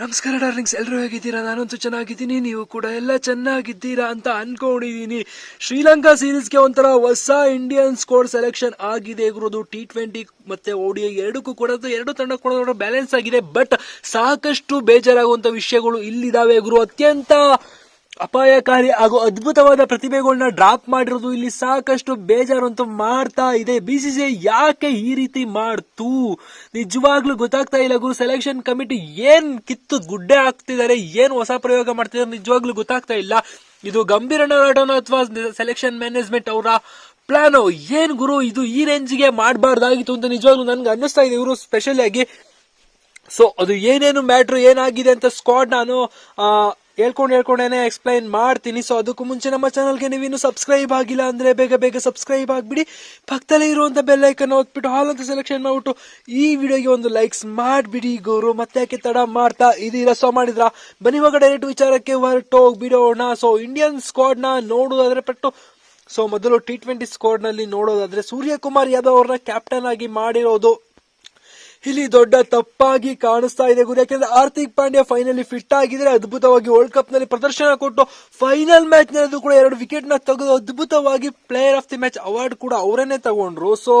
ನಮಸ್ಕಾರ ಡಾರ್ಲಿಂಗ್ಸ್ ಎಲ್ಲರೂ ಹೇಗಿದ್ದೀರಾ? ನಾನಂತೂ ಚೆನ್ನಾಗಿದ್ದೀನಿ, ನೀವು ಕೂಡ ಎಲ್ಲ ಚೆನ್ನಾಗಿದ್ದೀರಾ ಅಂತ ಅನ್ಕೊಂಡಿದ್ದೀನಿ ಶ್ರೀಲಂಕಾ ಸೀರೀಸ್ಗೆ ಒಂಥರ ಹೊಸ ಇಂಡಿಯನ್ ಸ್ಕೋರ್ ಸೆಲೆಕ್ಷನ್ ಆಗಿದೆ ಇರೋದು ಟಿ ಟ್ವೆಂಟಿ ಮತ್ತೆ ಓಡಿ ಎರಡಕ್ಕೂ ಕೂಡ ಎರಡು ತಂಡ ಕೂಡ ಬ್ಯಾಲೆನ್ಸ್ ಆಗಿದೆ ಬಟ್ ಸಾಕಷ್ಟು ಬೇಜಾರಾಗುವಂಥ ವಿಷಯಗಳು ಇಲ್ಲಿದಾವೆ ಗುರು. ಅತ್ಯಂತ ಅಪಾಯಕಾರಿ ಹಾಗೂ ಅದ್ಭುತವಾದ ಪ್ರತಿಭೆಗಳನ್ನ ಡ್ರಾಪ್ ಮಾಡಿರೋದು ಇಲ್ಲಿ ಸಾಕಷ್ಟು ಬೇಜಾರಂತೂ ಮಾಡ್ತಾ ಇದೆ. ಬಿ ಸಿ ಸಿ ಯಾಕೆ ಈ ರೀತಿ ಮಾಡ್ತು? ನಿಜವಾಗ್ಲೂ ಗೊತ್ತಾಗ್ತಾ ಇಲ್ಲ ಗುರು. ಸೆಲೆಕ್ಷನ್ ಕಮಿಟಿ ಏನ್ ಕಿತ್ತು ಗುಡ್ಡೆ ಹಾಕ್ತಿದ್ದಾರೆ. ಏನ್ ಹೊಸ ಪ್ರಯೋಗ ಮಾಡ್ತಿದ್ದಾರೆ ನಿಜವಾಗ್ಲೂ ಗೊತ್ತಾಗ್ತಾ ಇಲ್ಲ. ಇದು ಗಂಭೀರ ಆಟನೋ ಅಥವಾ ಸೆಲೆಕ್ಷನ್ ಮ್ಯಾನೇಜ್ಮೆಂಟ್ ಅವರ ಪ್ಲಾನ್ ಏನ್ ಗುರು? ಇದು ಈ ರೇಂಜ್ಗೆ ಮಾಡಬಾರ್ದಾಗಿತ್ತು ಅಂತ ನಿಜವಾಗ್ಲೂ ನನ್ಗೆ ಅನ್ನಿಸ್ತಾ ಇದೆ ಇವರು ಸ್ಪೆಷಲ್ ಆಗಿ. ಸೊ ಅದು ಏನೇನು ಮ್ಯಾಟ್ರ್ ಏನಾಗಿದೆ ಅಂತ ಸ್ಕ್ವಾಡ್ ನಾನು ಹೇಳ್ಕೊಂಡು ಹೇಳ್ಕೊಂಡೇನೆ ಎಕ್ಸ್ಪ್ಲೈನ್ ಮಾಡ್ತೀನಿ. ಸೊ ಅದಕ್ಕೂ ಮುಂಚೆ ನಮ್ಮ ಚಾನಲ್ಗೆ ನೀವಿನ್ನು ಸಬ್ಸ್ಕ್ರೈಬ್ ಆಗಿಲ್ಲ ಅಂದ್ರೆ ಬೇಗ ಬೇಗ ಸಬ್ಸ್ಕ್ರೈಬ್ ಆಗಿಬಿಡಿ. ಪಕ್ಕದಲ್ಲೇ ಇರುವಂಥ ಬೆಲ್ ಐಕನ್ ಓದ್ಬಿಟ್ಟು ಹಾಲ್ ಅಂತ ಸೆಲೆಕ್ಷನ್ ಮಾಡ್ಬಿಟ್ಟು ಈ ವಿಡಿಯೋಗೆ ಒಂದು ಲೈಕ್ಸ್ ಮಾಡಿಬಿಡಿ ಗೌರು. ಮತ್ತೆ ಯಾಕೆ ತಡ ಮಾಡ್ತಾ ಇದೀರ ಸೊ ಮಾಡಿದ್ರ? ಬನ್ನಿ ಇವಾಗ ಡೈರೆಕ್ಟ್ ವಿಚಾರಕ್ಕೆ ಹೊರಟೋಗ್ಬಿಡೋಣ. ಸೊ ಇಂಡಿಯನ್ ಸ್ಕ್ವಾಡ್ನ ನೋಡುವುದಾದ್ರೆ ಪಟ್ಟು ಸೊ ಮೊದಲು ಟಿ ಟ್ವೆಂಟಿ ಸ್ಕ್ವಾಡ್ನಲ್ಲಿ ನೋಡೋದಾದ್ರೆ ಸೂರ್ಯಕುಮಾರ್ ಯಾದವ್ ಅವ್ರನ್ನ ಕ್ಯಾಪ್ಟನ್ ಆಗಿ ಮಾಡಿರೋದು ಇಲ್ಲಿ ದೊಡ್ಡ ತಪ್ಪಾಗಿ ಕಾಣಿಸ್ತಾ ಇದೆ ಗುರು. ಯಾಕೆಂದ್ರೆ ಹಾರ್ದಿಕ್ ಪಾಂಡ್ಯ ಫೈನಲಿ ಫಿಟ್ ಆಗಿದ್ರೆ ಅದ್ಭುತವಾಗಿ ವರ್ಲ್ಡ್ ಕಪ್ನಲ್ಲಿ ಪ್ರದರ್ಶನ ಕೊಟ್ಟು ಫೈನಲ್ ಮ್ಯಾಚ್ನಲ್ಲಿ ಕೂಡ ಎರಡು ವಿಕೆಟ್ನ ತೆಗೆದು ಅದ್ಭುತವಾಗಿ player of the match award ಕೂಡ ಅವರನ್ನೇ ತಗೊಂಡ್ರು. ಸೊ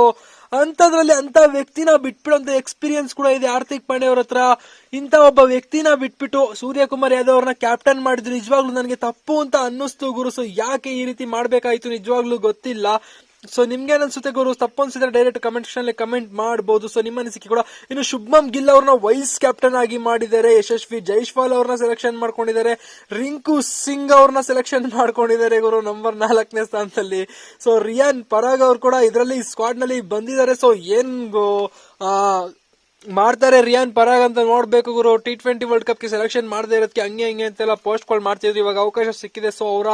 ಅಂತದ್ರಲ್ಲಿ ಅಂತ ವ್ಯಕ್ತಿನ ಬಿಟ್ಬಿಡೋಂಥ ಎಕ್ಸ್ಪೀರಿಯನ್ಸ್ ಕೂಡ ಇದೆ ಹಾರ್ದಿಕ್ ಪಾಂಡ್ಯ ಅವ್ರ ಹತ್ರ. ಇಂತ ಒಬ್ಬ ವ್ಯಕ್ತಿನ ಬಿಟ್ಬಿಟ್ಟು ಸೂರ್ಯಕುಮಾರ್ ಯಾದವ್ ಅವ್ರನ್ನ ಕ್ಯಾಪ್ಟನ್ ಮಾಡಿದ್ರು. ನಿಜವಾಗ್ಲೂ ನನಗೆ ತಪ್ಪು ಅಂತ ಅನ್ನಿಸ್ತು ಗುರು. ಸೊ ಯಾಕೆ ಈ ರೀತಿ ಮಾಡ್ಬೇಕಾಯ್ತು ನಿಜವಾಗ್ಲೂ ಗೊತ್ತಿಲ್ಲ. ಸೊ ನಿಮ್ಗೆ ಅನ್ಸುತ್ತೆ ಗುರು, ತಪ್ಪು ಅನ್ಸಿದ್ರೆ ಡೈರೆಕ್ಟ್ ಕಮೆಂಟ್ ಅಲ್ಲಿ ಕಮೆಂಟ್ ಮಾಡಬಹುದು ಸೊ ನಿಮ್ಮ ಅನಿಸಿಕೆ ಕೂಡ ಇನ್ನು ಶುಭಮ್ ಗಿಲ್ ಅವ್ರನ್ನ ವೈಸ್ ಕ್ಯಾಪ್ಟನ್ ಆಗಿ ಮಾಡಿದ್ದಾರೆ. ಯಶಸ್ವಿ ಜೈಶ್ವಾಲ್ ಅವ್ರನ್ನ ಸೆಲೆಕ್ಷನ್ ಮಾಡ್ಕೊಂಡಿದ್ದಾರೆ. ರಿಂಕು ಸಿಂಗ್ ಅವ್ರನ್ನ ಸೆಲೆಕ್ಷನ್ ಮಾಡ್ಕೊಂಡಿದ್ದಾರೆ ಗುರು ನಂಬರ್ ನಾಲ್ಕನೇ ಸ್ಥಾನದಲ್ಲಿ. ಸೊ ರಿಯಾನ್ ಪರಾಗ್ ಅವ್ರು ಕೂಡ ಇದರಲ್ಲಿ ಸ್ಕ್ವಾಡ್ನಲ್ಲಿ ಬಂದಿದ್ದಾರೆ. ಸೊ ಏನ್ ಮಾಡ್ತಾರೆ ರಿಯಾನ್ ಪರಾಗ್ ಅಂತ ನೋಡ್ಬೇಕು ಗುರು. ಟಿ ಟ್ವೆಂಟಿ ವರ್ಲ್ಡ್ ಕಪ್ಗೆ ಸೆಲೆಕ್ಷನ್ ಮಾಡದೇ ಇರೋದಕ್ಕೆ ಹಂಗೆ ಹಿಂಗೆ ಅಂತೆಲ್ಲ ಪೋಸ್ಟ್ ಕಾಲ್ ಮಾಡ್ತಿದ್ರು ಇವಾಗ ಅವಕಾಶ ಸಿಕ್ಕಿದೆ. ಸೊ ಅವರ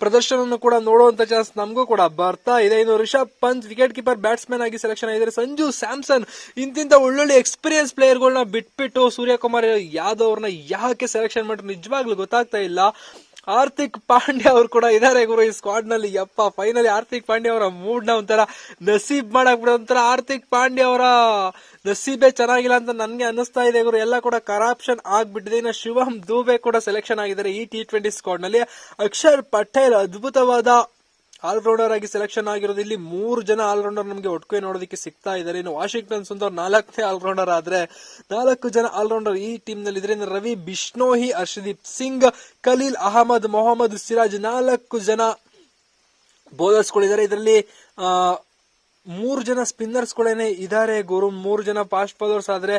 ಪ್ರದರ್ಶನ ಕೂಡ ನೋಡುವಂತ ಚಾನ್ಸ್ ನಮಗೂ ಕೂಡ ಬರ್ತಾ ಇದೆ. ಇನ್ನು Rishabh Pant wicket keeper batsman ಆಗಿ ಸೆಲೆಕ್ಷನ್ ಆಗಿದ್ದಾರೆ. ಸಂಜು ಸ್ಯಾಮ್ಸನ್ ಇಂತಿಂತ ಒಳ್ಳೊಳ್ಳೆ ಎಕ್ಸ್ಪೀರಿಯನ್ಸ್ ಪ್ಲೇಯರ್ಗಳನ್ನ ಬಿಟ್ಬಿಟ್ಟು ಸೂರ್ಯಕುಮಾರ್ ಯಾದವ್ ಅವ್ರನ್ನ ಯಾಕೆ ಸೆಲೆಕ್ಷನ್ ಮಾಡಿದ್ರು ನಿಜವಾಗ್ಲೂ ಗೊತ್ತಾಗ್ತಾ ಇಲ್ಲ. ಹಾರ್ದಿಕ್ ಪಾಂಡ್ಯ ಅವರು ಕೂಡ ಇದಾರೆ ಗುರು ಈ ಸ್ಕ್ವಾಡ್ನಲ್ಲಿ. ಯಪ್ಪ ಫೈನಲಿ ಹಾರ್ದಿಕ್ ಪಾಂಡ್ಯ ಅವರ ಮೂಡ್ನ ಒಂಥರ ನಸೀಬ್ ಮಾಡಕ್ ಬಿಡ ಒಂಥರ ಹಾರ್ದಿಕ್ ಪಾಂಡ್ಯ ಅವರ ನಸೀಬೇ ಚೆನ್ನಾಗಿಲ್ಲ ಅಂತ ನನ್ಗೆ ಅನಿಸ್ತಾ ಇದೆ ಗುರು. ಎಲ್ಲ ಕೂಡ ಕರಾಪ್ಷನ್ ಆಗ್ಬಿಟ್ಟಿದೆ. ಇನ್ನು ಶಿವಂ ದೂಬೆ ಕೂಡ ಸೆಲೆಕ್ಷನ್ ಆಗಿದ್ದಾರೆ ಈ ಟಿ ಟ್ವೆಂಟಿ ಸ್ಕ್ವಾಡ್ನಲ್ಲಿ. ಅಕ್ಷರ್ ಪಟೇಲ್ ಅದ್ಭುತವಾದ ಆಲ್ರೌಂಡರ್ ಆಗಿ ಸೆಲೆಕ್ಷನ್ ಆಗಿರೋದು ಇಲ್ಲಿ ಮೂರು ಜನ ಆಲ್ರೌಂಡರ್ ನಮಗೆ ಒಟ್ಕೇ ನೋಡೋದಕ್ಕೆ ಸಿಗ್ತಾ ಇದ್ದಾರೆ. ಇನ್ನು ವಾಷಿಂಗ್ಟನ್ ಸುಂದರ್ ನಾಲ್ಕನೇ ಆಲ್ರೌಂಡರ್ ಆದ್ರೆ ನಾಲ್ಕು ಜನ ಆಲ್ರೌಂಡರ್ ಈ ಟೀಮ್ನಲ್ಲಿ ಇದ್ರೆ ರವಿ, ಬಿಷ್ಣೋಹಿ, ಹರ್ಷದೀಪ್ ಸಿಂಗ್, ಖಲೀಲ್, ಅಹಮದ್, ಮೊಹಮ್ಮದ್, ಸಿರಾಜ್ ನಾಲ್ಕು ಜನ ಬೌಲರ್ಸ್ ಗಳಿದ್ದಾರೆ. ಇದರಲ್ಲಿ ಮೂರು ಜನ ಸ್ಪಿನ್ನರ್ಸ್ ಗಳೇನೆ ಇದಾರೆ ಗುರು. ಮೂರು ಜನ ಫಾಸ್ಟ್ ಬೌಲರ್ಸ್ ಆದ್ರೆ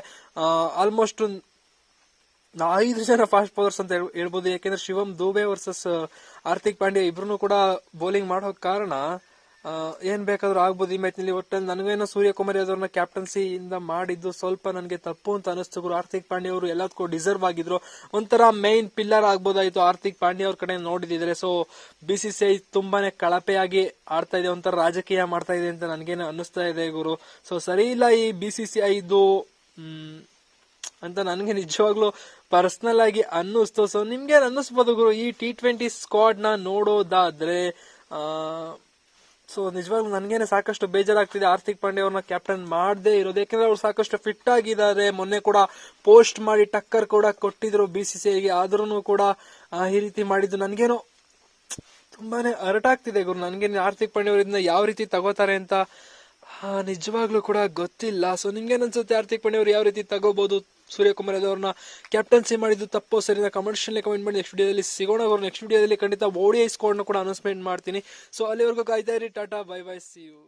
ಆಲ್ಮೋಸ್ಟ್ ಐದು ಜನ ಫಾಸ್ಟ್ ಬೌಲರ್ಸ್ ಅಂತ ಹೇಳ್- ಹೇಳ್ಬೋದು. ಯಾಕೆಂದ್ರೆ ಶಿವಮ್ ದೂಬೆ ವರ್ಸಸ್ ಹಾರ್ದಿಕ್ ಪಾಂಡ್ಯ ಇಬ್ರು ಕೂಡ ಬೌಲಿಂಗ್ ಮಾಡೋ ಕಾರಣ ಏನ್ ಬೇಕಾದ್ರೂ ಆಗ್ಬೋದು ಈ ಮ್ಯಾಚ್ನಲ್ಲಿ ಒಟ್ಟೆ ನನಗೇನೋ ಸೂರ್ಯಕುಮಾರ್ ಯಾದವ್ರನ್ನ ಕ್ಯಾಪ್ಟನ್ಸಿ ಇಂದ ಮಾಡಿದ್ದು ಸ್ವಲ್ಪ ನನಗೆ ತಪ್ಪು ಅಂತ ಅನಿಸ್ತು ಹಾರ್ದಿಕ್ ಪಾಂಡ್ಯ ಅವರು ಎಲ್ಲದಕ್ಕೂ ಡಿಸರ್ವ್ ಆಗಿದ್ರು. ಒಂಥರ ಮೈನ್ ಪಿಲ್ಲರ್ ಆಗ್ಬೋದಾಯ್ತು ಹಾರ್ದಿಕ್ ಪಾಂಡ್ಯ ಅವ್ರ ಕಡೆ ನೋಡಿದಿದ್ರೆ. So B C C I ತುಂಬಾನೇ ಕಳಪೆಯಾಗಿ ಆಡ್ತಾ ಇದೆ, ಒಂಥರ ರಾಜಕೀಯ ಮಾಡ್ತಾ ಇದೆ ಅಂತ ನನಗೇನು ಅನಿಸ್ತಾ ಇದೆ ಗುರು. ಸೊ ಸರಿ ಇಲ್ಲ ಈ ಬಿ ಸಿ ಸಿ ಐದು ಅಂತ ನನಗೆ ನಿಜವಾಗ್ಲೂ ಪರ್ಸನಲ್ ಆಗಿ ಅನ್ನಿಸ್ತು. ಸೊ ನಿಮ್ಗೆ ಅನ್ನಿಸ್ಬೋದು ಗುರು? ಈ ಟಿ ಟ್ವೆಂಟಿ ಸ್ಕ್ವಾಡ್ನ ನೋಡೋದಾದ್ರೆ ಸೊ ನಿಜವಾಗ್ಲೂ ನನಗೇನೆ ಸಾಕಷ್ಟು ಬೇಜಾರಾಗ್ತಿದೆ. ಹಾರ್ದಿಕ್ ಪಾಂಡೆ ಅವ್ರನ್ನ ಕ್ಯಾಪ್ಟನ್ ಮಾಡದೇ ಇರೋದು. ಯಾಕಂದ್ರೆ ಅವ್ರು ಸಾಕಷ್ಟು ಫಿಟ್ ಆಗಿದ್ದಾರೆ. ಮೊನ್ನೆ ಕೂಡ ಪೋಸ್ಟ್ ಮಾಡಿ ಟಕ್ಕರ್ ಕೂಡ ಕೊಟ್ಟಿದ್ರು ಬಿ ಸಿ ಸಿ ಐಗೆ ಆದ್ರೂ ಕೂಡ ಈ ರೀತಿ ಮಾಡಿದ್ದು. ನನಗೇನೋ ತುಂಬಾನೇ ಹರಟಾಗ್ತಿದೆ ಗುರು. ನನಗೆ ಹಾರ್ದಿಕ್ ಪಾಂಡೆ ಅವರಿಂದ ಯಾವ ರೀತಿ ತಗೋತಾರೆ ಅಂತ ನಿಜವಾಗ್ಲೂ ಕೂಡ ಗೊತ್ತಿಲ್ಲ. ಸೊ ನಿಮ್ಗೆ ಅನ್ಸುತ್ತೆ? ಹಾರ್ದಿಕ್ ಪಾಂಡೆ ಅವರು ಯಾವ ರೀತಿ ತಗೋಬಹುದು ಸೂರ್ಯಕುಮಾರ್ ಯಾದವ್ ಕ್ಯಾಪ್ಟನ್ಸಿ ಮಾಡಿದ್ದು ತಪ್ಪು. ಸರಿನಾ ಕಮೆಂಟ್ಸ್ನಲ್ಲಿ ಕಮೆಂಟ್ ಮಾಡಿ ನೆಕ್ಸ್ಟ್ ವಿಡಿಯೋದಲ್ಲಿ ಸಿಗೋಣ ಅವರು. ನೆಕ್ಸ್ಟ್ ವಿಡಿಯೋದಲ್ಲಿ ಖಂಡಿತ ಓಡಿ ಸ್ಕೋರ್ನ ಕೂಡ ಅನೌನ್ಸ್ಮೆಂಟ್ ಮಾಡ್ತೀನಿ. ಸೊ ಅಲ್ಲಿವರೆಗೂ ಕಾಯ್ತಾ ಇರಿ. Tata bye bye see you